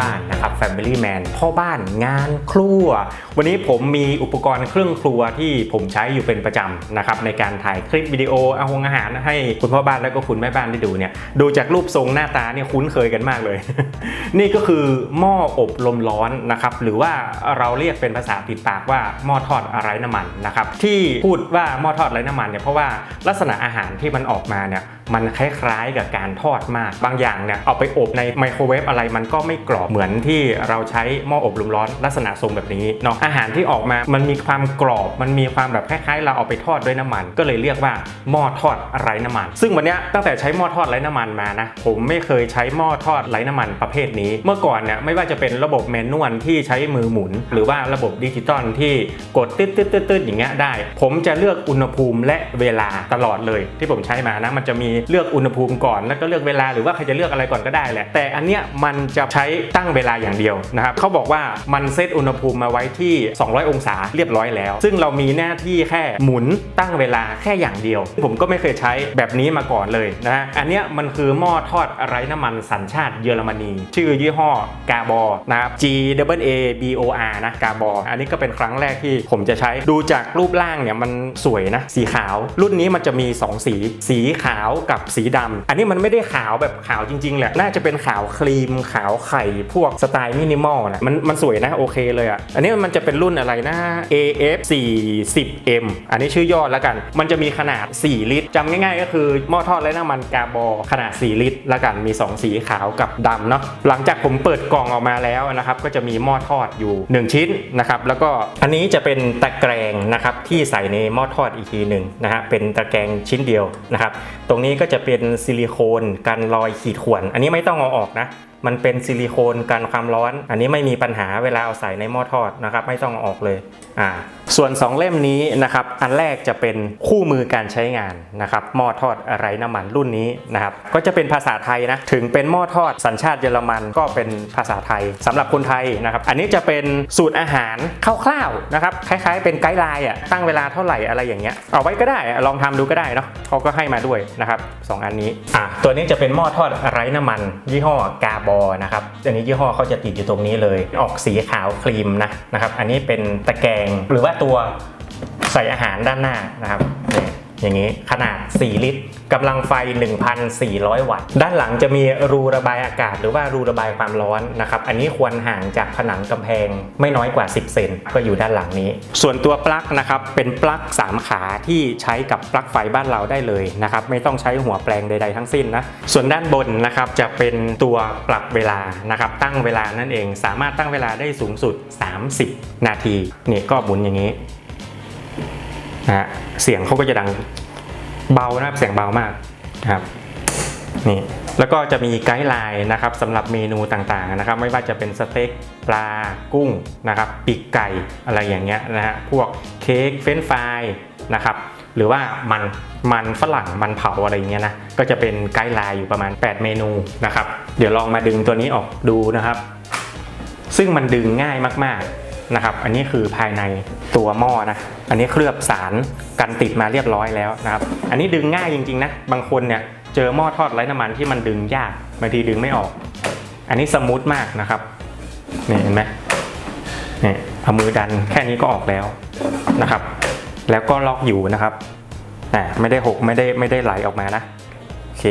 บ้านและก็คุณแม่บ้านนะครับ Family Man พ่อบ้านงานครัว วันนี้ผมมีอุปกรณ์เครื่องครัวที่ผมใช้อยู่เป็นประจำนะครับในการถ่ายคลิปวิดีโอเอาหงอาหารให้คุณพ่อบ้านและก็คุณแม่บ้านได้ดูเนี่ยดูจากรูปทรงหน้าตาเนี่ยคุ้นเคยกันมากเลย นี่ก็คือหม้ออบลมร้อนนะครับหรือว่าเราเรียกเป็นภาษาติดปากว่าหม้อทอดไร้น้ำมันนะครับที่พูดว่าหม้อทอดไร้น้ำมันเนี่ยเพราะว่าลักษณะอาหารที่มันออกมาเนี่ยมันคล้ายๆกับการทอดมาก บางอย่างเนี่ยเอาไปอบในไมโครเวฟอะไรมันก็ไม่กรอบเหมือนที่เราใช้หม้ออบลมร้อนลักษณะทรงแบบนี้เนาะอาหารที่ออกมามันมีความกรอบ มันมีความแบบคล้ายๆ เราเอาไปทอดด้วยน้ำมัน ก็เลยเรียกว่าหม้อทอดไร้น้ำมัน ซึ่งวันนี้ตั้งแต่ใช้หม้อทอดไร้น้ำมันมานะผมไม่เคยใช้หม้อทอดไร้น้ำมันประเภทนี้ เมื่อก่อนเนี่ยไม่ว่าจะเป็นระบบแมนนวลที่ใช้มือหมุน หรือว่าระบบดิจิตอลที่กดตึ๊ดตึ๊ดตึ๊ดตึ๊ดอย่างเงี้ยได้ ผมจะเลือกอุณหภูมิและเวลาตลอดเลย ที่ผมใช้มานะมันจะมีเลือกอุณหภูมิก่อนแล้วก็เลือกเวลาหรือว่าใครจะเลือกอะไรก่อนก็ได้แหละแต่อันเนี้ยมันจะใช้ตั้งเวลาอย่างเดียวนะครับเขาบอกว่ามันเซตอุณหภูมิมาไว้ที่ 200 องศาเรียบร้อยแล้ว ซึ่งเรามีหน้าที่แค่หมุนตั้งเวลาแค่อย่างเดียว ผมก็ไม่เคยใช้แบบนี้มาก่อนเลยนะฮะอันเนี้ยมันคือหม้อทอดไร้น้ำมันสัญชาติเยอรมนี ชื่อยี่ห้อกาบอนะครับ G W A B O R นะกาบออันนี้ก็เป็นครั้งแรกที่ผมจะใช้ดูจากรูปร่างเนี่ยมันสวยนะ สีขาว รุ่นนี้มันจะมี 2 สี สีขาวกับสีดำอันนี้มันไม่ได้ขาวแบบขาวจริงๆแหละน่าจะเป็นขาวครีมขาวไข่พวกสไตล์มินิมอลนะมันมันสวยนะโอเคเลยอะ อันนี้มันจะเป็นรุ่นอะไรนะ AF 40M อันนี้ชื่อย่อแล้วกัน มันจะมีขนาด 4 ลิตรจำง่ายๆ ก็คือหม้อทอดไร้น้ำมันกาบอขนาด 4 ลิตรแล้วกันมี 2 สีขาวกับดำเนาะหลังจากผมเปิดกล่องออกมาแล้วนะครับก็จะมีหม้อทอดอยู่ 1 ชิ้นนะครับแล้วก็อันนี้จะเป็นตะแกรงนะครับที่ใส่ในหม้อทอดอีกทีหนึ่งนะฮะเป็นตะแกรงชิ้นเดียวนะครับตรงนี้ก็จะเป็นซิลิโคนกันรอยขีดข่วน อันนี้ไม่ต้องเอาออกนะ มันเป็นซิลิโคนกันความร้อน อันนี้ไม่มีปัญหาเวลาเอาใส่ในหม้อทอดนะครับ ไม่ต้องออกเลยอ่าส่วน 2 เล่มนี้นะครับอันแรกจะเป็นคู่มือการใช้งานนะครับหม้อทอดไร้น้ำมันรุ่นนี้นะครับก็จะเป็นภาษาไทยนะถึงเป็นหม้อทอดสัญชาติเยอรมันก็เป็นภาษาไทยสำหรับคนไทยนะครับอันนี้จะเป็นสูตรอาหารคร่าวๆนะครับคล้ายๆเป็นไกด์ไลน์อะตั้งเวลาเท่าไหร่อะไรอย่างเงี้ยเอาไว้ก็ได้ลองทำดูก็ได้เนาะเขาก็ให้มาด้วยนะครับสองอันนี้อะตัวนี้จะเป็นหม้อทอดไร้น้ำมัน ยี่ห้อกาบอนะครับอันนี้ยี่ห้อเขาจะติดอยู่ตรงนี้เลย ออกสีขาวครีมนะนะครับ อันนี้เป็นตะแกรงหรือว่าตัวใส่อาหารด้านหน้านะครับอย่างนี้ขนาด 4 ลิตร กำลังไฟ 1,400 วัตต์ ด้านหลังจะมีรูระบายอากาศ หรือว่ารูระบายความร้อนนะครับ อันนี้ควรห่างจากผนังกำแพงไม่น้อยกว่า 10 เซนก็อยู่ด้านหลังนี้ ส่วนตัวปลั๊กนะครับ เป็นปลั๊ก 3 ขาที่ใช้กับปลั๊กไฟบ้านเราได้เลยนะครับ ไม่ต้องใช้หัวแปลงใด ๆ ทั้งสิ้นนะ ส่วนด้านบนนะครับจะเป็นตัวปรับเวลานะครับ ตั้งเวลานั่นเอง สามารถตั้งเวลาได้สูงสุด 30 นาที นี่ก็หมุนอย่างนี้นะฮะเสียงเขาก็จะดัง เบานะครับเสียงเบามากครับนี่แล้วก็จะมีไกด์ไลน์นะครับสำหรับเมนูต่างๆนะครับ ไม่ว่าจะเป็นสเต็กปลากุ้งนะครับปีกไก่อะไรอย่างเงี้ยนะฮะพวกเค้กเฟรนช์ฟรายนะครับหรือว่ามันมันฝรั่งมันเผาอะไรอย่างเงี้ยนะก็จะเป็นไกด์ไลน์อยู่ประมาณ 8 เมนูนะครับ เดี๋ยวลองมาดึงตัวนี้ออกดูนะครับ ซึ่งมันดึงง่ายมากๆ นะครับ อันนี้คือภายในตัวหม้อนะ อันนี้เคลือบสารกันติดมาเรียบร้อยแล้วนะครับ อันนี้ดึงง่ายจริงๆนะ บางคนเนี่ยเจอหม้อทอดไร้น้ำมันที่มันดึงยาก บางทีดึงไม่ออก อันนี้สมูทมากนะครับ นี่เห็นไหมนี่เอามือดันแค่นี้ก็ออกแล้วนะครับ แล้วก็ล็อกอยู่นะครับอ่าไม่ได้หกไม่ได้ไม่ได้ไหลออกมานะ เค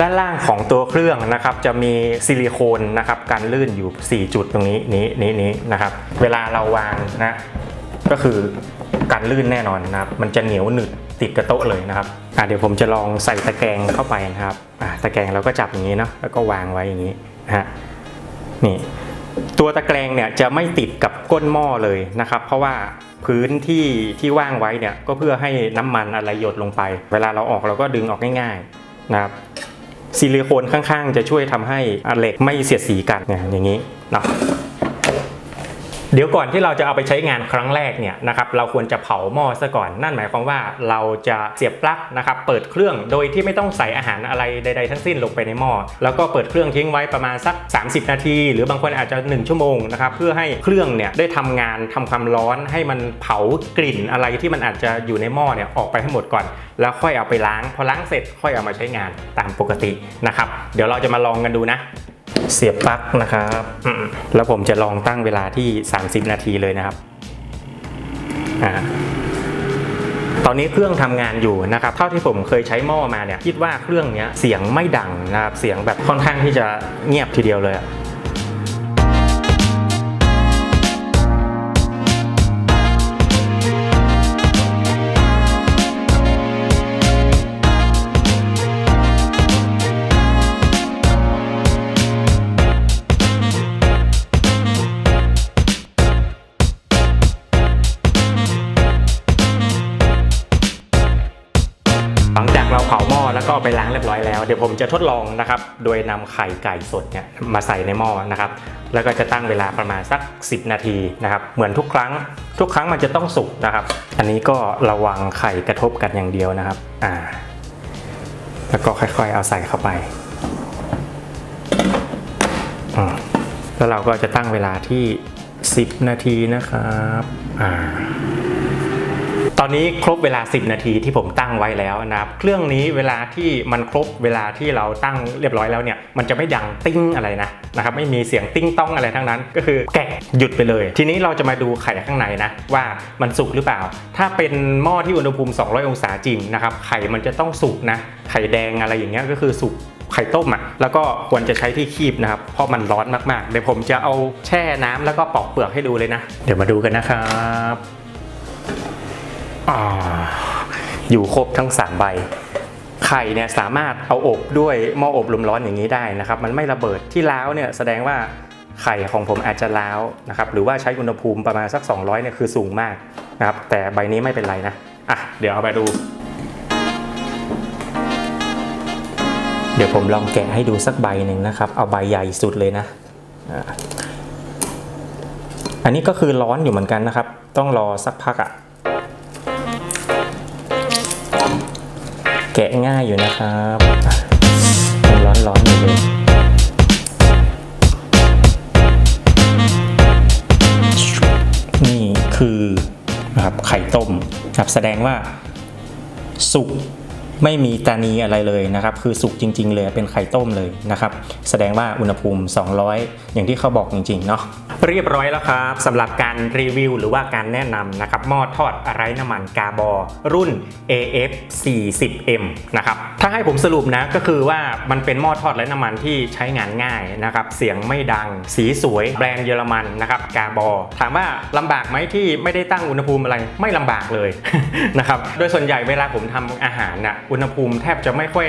ด้านล่างของตัวเครื่องนะครับจะมีซิลิโคนนะครับการลื่นอยู่ 4 จุดตรงนี้นี้นี้นี้นะครับ เวลาเราวางนะก็คือการลื่นแน่นอนนะครับ มันจะเหนียวหนึบติดกระโต๊ะเลยนะครับอะเดี๋ยวผมจะลองใส่ตะแกรงเข้าไปนะครับอะตะแกรงเราก็จับอย่างนี้เนาะแล้วก็วางไว้อย่างนี้นะฮะนี่ตัวตะแกรงเนี่ยจะไม่ติดกับก้นหม้อเลยนะครับ เพราะว่าพื้นที่ที่ว่างไว้เนี่ยก็เพื่อให้น้ำมันอะไรหยดลงไป เวลาเราออกเราก็ดึงออกง่าย นะครับซิลิโคนข้างๆ จะช่วยทำให้เหล็กไม่เสียดสีกันอย่างนี้เนาะ เดี๋ยวก่อนที่เราจะเอาไปใช้งานครั้งแรกเนี่ยนะครับเราควรจะเผาหม้อซะก่อน นั่นหมายความว่าเราจะเสียบปลั๊กนะครับเปิดเครื่องโดยที่ไม่ต้องใส่อาหารอะไรใด ๆ ทั้งสิ้นลงไปในหม้อแล้วก็เปิดเครื่องทิ้งไว้ประมาณสัก 30 นาที หรือบางคนอาจจะ 1 ชั่วโมงนะครับเพื่อให้เครื่องเนี่ยได้ทำงานทำความร้อนให้มันเผากลิ่นอะไรที่มันอาจจะอยู่ในหม้อเนี่ยออกไปให้หมดก่อน แล้วค่อยเอาไปล้างพอล้างเสร็จค่อยเอามาใช้งานตามปกตินะครับเดี๋ยวเราจะมาลองกันดูนะ เสียบปลั๊กนะครับแล้วผมจะลองตั้งเวลาที่ 30 นาทีเลยนะครับอ่าตอนนี้เครื่องทำงานอยู่นะครับ เท่าที่ผมเคยใช้หม้อมาเนี่ยคิดว่าเครื่องเนี้ยเสียงไม่ดังนะครับ เสียงแบบค่อนข้างที่จะเงียบทีเดียวเลย อยแล้ว เดี๋ยวผมจะทดลองนะครับ โดยนำไข่ไก่สดเนี่ยมาใส่ในหม้อนะครับ แล้วก็จะตั้งเวลาประมาณสัก 10 นาทีนะครับ เหมือนทุกครั้ง ทุกครั้งมันจะต้องสุกนะครับ อันนี้ก็ระวังไข่กระทบกันอย่างเดียวนะครับ อ่า แล้วก็ค่อยๆเอาใส่เข้าไปอืมแล้วเราก็จะตั้งเวลาที่ 10 นาทีนะครับ อ่า ตอนนี้ครบเวลา 10 นาทีที่ผมตั้งไว้แล้วนะครับเครื่องนี้เวลาที่มันครบเวลาที่เราตั้งเรียบร้อยแล้วเนี่ยมันจะไม่ดังติ้งอะไรนะนะครับไม่มีเสียงติ้งต้องอะไรทั้งนั้น ก็คือแกะหยุดไปเลย ทีนี้เราจะมาดูไข่ข้างในนะว่ามันสุกหรือเปล่า ถ้าเป็นหม้อที่อุณหภูมิ 200 องศาจริงนะครับไข่มันจะต้องสุกนะไข่แดงอะไรอย่างเงี้ยก็คือสุกไข่ต้มอะแล้วก็ควรจะใช้ที่คีบนะครับ เพราะมันร้อนมากๆ เดี๋ยวผมจะเอาแช่น้ำแล้วก็ปอกเปลือกให้ดูเลยนะ เดี๋ยวมาดูกันนะครับ อยู่ครบทั้ง 3 ใบ ไข่เนี่ยสามารถเอาอบด้วยหม้ออบลมร้อนอย่างนี้ได้นะครับ มันไม่ระเบิดที่ล้าวเนี่ยแสดงว่าไข่ของผมอาจจะล้าวนะครับหรือว่าใช้อุณหภูมิประมาณสัก 200เนี่ยคือสูงมากนะครับแต่ใบนี้ไม่เป็นไรนะอะเดี๋ยวเอาไปดู เดี๋ยวผมลองแกะให้ดูสักใบหนึ่งนะครับ เอาใบใหญ่สุดเลยนะอ่าอันนี้ก็คือร้อนอยู่เหมือนกันนะครับ ต้องรอสักพักอะ่ะ แกะง่ายอยู่นะครับร้อนร้อนๆอยู่เลยนี่คือนะครับไข่ต้มครับแสดงว่า สุกไม่มีตานีอะไรเลยนะครับ คือสุกจริง ๆ เลยเป็นไข่ต้มเลยนะครับ แสดงว่าอุณหภูมิ 200 อย่างที่เขาบอกจริง ๆ เนาะ เรียบร้อยแล้วครับสำหรับการรีวิวหรือว่าการแนะนำนะครับหม้อทอดไร้น้ำมันกาบอ รุ่น AF 40M นะครับถ้าให้ผมสรุปนะก็คือว่ามันเป็นหม้อทอดไร้น้ำมันที่ใช้งานง่ายนะครับเสียงไม่ดัง สีสวย แบรนด์เยอรมันนะครับกาบอ ถามว่าลำบากไหมที่ไม่ได้ตั้งอุณหภูมิอะไรไม่ลำบากเลยนะครับโดยส่วนใหญ่เวลาผมทำอาหารน่ะอุณหภูมิแทบจะไม่ค่อย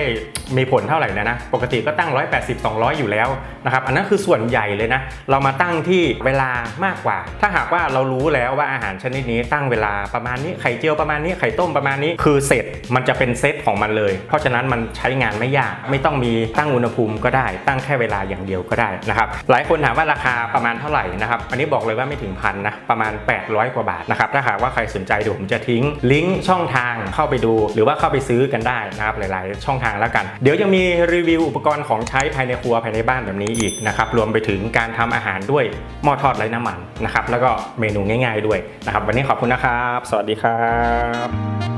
มีผลเท่าไหร่นะนะปกติก็ตั้ง 180 200 อยู่แล้วนะครับอันนั้นคือส่วนใหญ่เลยนะเรามาตั้งที่เวลามากกว่า ถ้าหากว่าเรารู้แล้วว่าอาหารชนิดนี้ตั้งเวลาประมาณนี้ไข่เจียวประมาณนี้ไข่ต้มประมาณนี้คือเสร็จมันจะเป็นเซตของมันเลย เพราะฉะนั้นมันใช้งานไม่ยาก ไม่ต้องมีตั้งอุณหภูมิก็ได้ ตั้งแค่เวลาอย่างเดียวก็ได้นะครับหลายคนถามว่าราคาประมาณเท่าไหร่นะครับอันนี้บอกเลยว่าไม่ถึงพันนะประมาณ 800 กว่าบาทนะครับถ้าหากว่าใครสนใจเดี๋ยวผมจะทิ้งลิงก์ช่องทางเข้าไปดู หรือว่าเข้าไปซื้อกันได้นะครับหลาย ๆ ช่องทางแล้วกัน เดี๋ยวยังมีรีวิวอุปกรณ์ของใช้ภายในครัวภายในบ้านแบบนี้อีกนะครับรวมไปถึงการทำอาหารด้วยหม้อทอดไร้น้ำมันนะครับแล้วก็เมนูง่าย ๆด้วยนะครับ วันนี้ขอบคุณนะครับ สวัสดีครับ